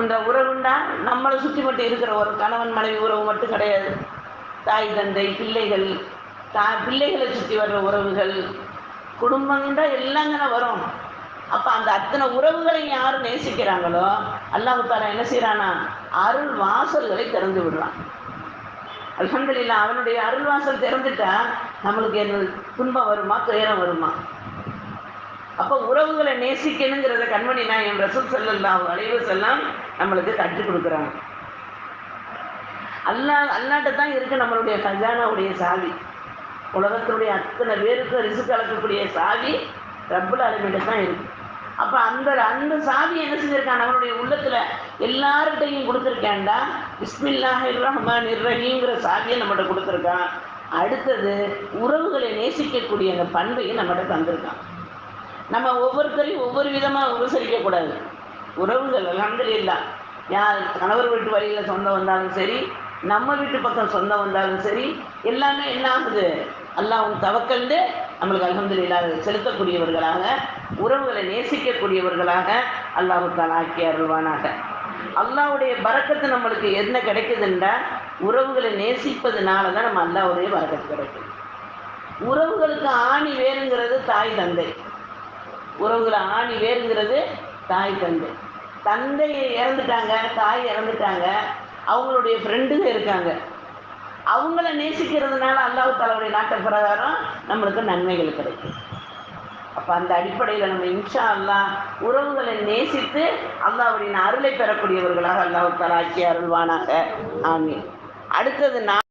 இந்த உறவுண்டா? நம்மளை சுற்றி மட்டும் இருக்கிற ஒரு கணவன் மனைவி உறவு மட்டும் கிடையாது. தாய் தந்தை பிள்ளைகள் தா பிள்ளைகளை சுற்றி வர்ற உறவுகள் குடும்பம்ன்றா எல்லாங்கன வரும். அப்போ அந்த அத்தனை உறவுகளை யார் நேசிக்கிறாங்களோ அல்லா தாலா என்ன செய்கிறானா அருள் வாசல்களை திறந்து விடுறான். அல்ஹம்துலில்லா அவனுடைய அருள் வாசல் திறந்துட்டா நம்மளுக்கு என்ன துன்பம் வருமா துயரம் வருமா? அப்போ உறவுகளை நேசிக்கணுங்கிறத கண்மணி நான் என் ரசூல் ஸல்லல்லாஹு அலைவு செல்லாம் நம்மளுக்கு கற்றுக் கொடுக்குறாங்க. அல்லா அல்லாட்ட தான் இருக்கு நம்மளுடைய கஜானாவுடைய சாவி. உலகத்தினுடைய அத்தனை பேருக்கு ரிசு கலக்கக்கூடிய சாவி ரப்புல் அலமிட்ட தான் இருக்கு. அப்போ அந்த அந்த சாவி என்ன செஞ்சிருக்கான்? நம்மளுடைய உள்ளத்தில் எல்லார்கிட்டையும் கொடுத்துருக்கேன்டா. பிஸ்மில்லாஹ் ரஹ்மான் ரஹீங்கிற சாவியை நம்மகிட்ட கொடுத்துருக்கான். அடுத்தது உறவுகளை நேசிக்கக்கூடிய அந்த பண்பையும் நம்மகிட்ட தந்திருக்கான். நம்ம ஒவ்வொருத்தரையும் ஒவ்வொரு விதமாக உபசரிக்கக்கூடாது. உறவுகள் அலமதுல்லா யார் கணவர் வீட்டு வழியில் சொந்தம் வந்தாலும் சரி நம்ம வீட்டு பக்கம் சொந்தம் வந்தாலும் சரி எல்லாமே என்ன ஆகுது? அல்லாஹ் தவக்கண்டு நம்மளுக்கு அலமதுல்லா செலுத்தக்கூடியவர்களாக உறவுகளை நேசிக்கக்கூடியவர்களாக அல்லாஹு தாலா ஆக்கி அருள்வானாக. அல்லாஹ்வுடைய பறக்கத்து நம்மளுக்கு என்ன கிடைக்குதுன்றா உறவுகளை நேசிப்பதுனால தான் நம்ம அல்லாவுடைய பறக்கத்து கிடைக்கும் உறவுகளுக்கு ஆணி வேறுங்கிறது தாய் தந்தை. உறவுகளை ஆணி வேறுங்கிறது தாய் தந்தை. தந்தை இறந்துட்டாங்க தாய் இறந்துட்டாங்க. அவங்களுடைய ஃப்ரெண்டுங்க இருக்காங்க. அவங்கள நேசிக்கிறதுனால அல்லாஹு தாலாவுடைய நாட்ட பிரகாரம் நம்மளுக்கு நன்மைகள் கிடைக்கும். அப்போ அந்த அடிப்படையில் நம்ம இன்ஷா அல்லாஹ் உறவுகளை நேசித்து அல்லாஹ்வுடைய அருளை பெறக்கூடியவர்களாக அல்லாஹு தாலா ஆக்கி அருள்வானாக. ஆமீன். அடுத்தது நான்